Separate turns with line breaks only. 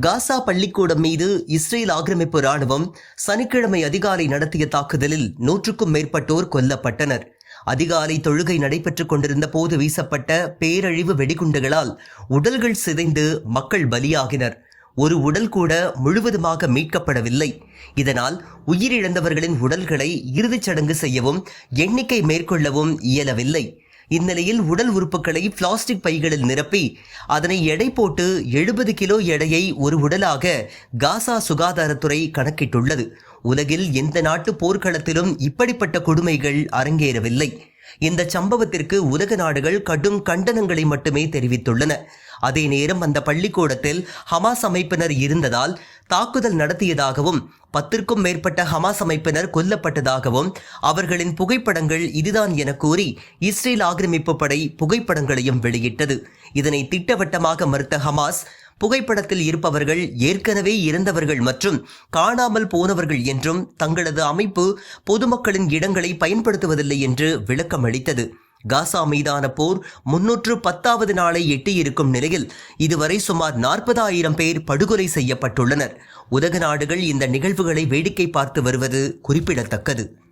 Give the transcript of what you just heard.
காசா பள்ளிக்கூடம் மீது இஸ்ரேல் ஆக்கிரமிப்பு ராணுவம் சனிக்கிழமை அதிகாலை நடத்திய தாக்குதலில் நூற்றுக்கும் மேற்பட்டோர் கொல்லப்பட்டனர். அதிகாலை தொழுகை நடைபெற்றுக் கொண்டிருந்த போது வீசப்பட்ட பேரழிவு வெடிகுண்டுகளால் உடல்கள் சிதைந்து மக்கள் பலியாகினர். ஒரு உடல் கூட முழுவதுமாக மீட்கப்படவில்லை. இதனால் உயிரிழந்தவர்களின் உடல்களை இறுதிச் சடங்கு செய்யவும் எண்ணிக்கை மேற்கொள்ளவும் இயலவில்லை. இந்நிலையில் உடல் உறுப்புகளை பிளாஸ்டிக் பைகளில் நிரப்பி அதனை எடை போட்டு எழுபது கிலோ எடையை ஒரு உடலாக காசா சுகாதாரத்துறை கணக்கிட்டுள்ளது. உலகில் எந்த நாட்டு போர்க்களத்திலும் இப்படிப்பட்ட கொடுமைகள் அரங்கேறவில்லை. இந்த சம்பவத்திற்கு உலக நாடுகள் கடும் கண்டனங்களை மட்டுமே தெரிவித்துள்ளன. அதே நேரம் அந்த பள்ளிக்கூடத்தில் ஹமாஸ் அமைப்பினர் இருந்ததால் தாக்குதல் நடத்தியதாகவும் பத்திற்கும் மேற்பட்ட ஹமாஸ் அமைப்பினர் கொல்லப்பட்டதாகவும் அவர்களின் புகைப்படங்கள் இதுதான் என கூறி இஸ்ரேல் ஆக்கிரமிப்பு படை புகைப்படங்களையும் வெளியிட்டது. இதனை திட்டவட்டமாக மறுத்த ஹமாஸ் புகைப்படத்தில் இருப்பவர்கள் ஏற்கனவே இறந்தவர்கள் மற்றும் காணாமல் போனவர்கள் என்றும் தங்களது அமைப்பு பொதுமக்களின் இடங்களை பயன்படுத்துவதில்லை என்று விளக்கம் அளித்தது காசா மீதான போர் முன்னூற்று பத்தாவது நாளை எட்டியிருக்கும் நிலையில் இதுவரை சுமார் நாற்பதாயிரம் பேர் படுகொலை செய்யப்பட்டுள்ளனர். உலக நாடுகள் இந்த நிகழ்வுகளை வேடிக்கை பார்த்து வருவது குறிப்பிடத்தக்கது.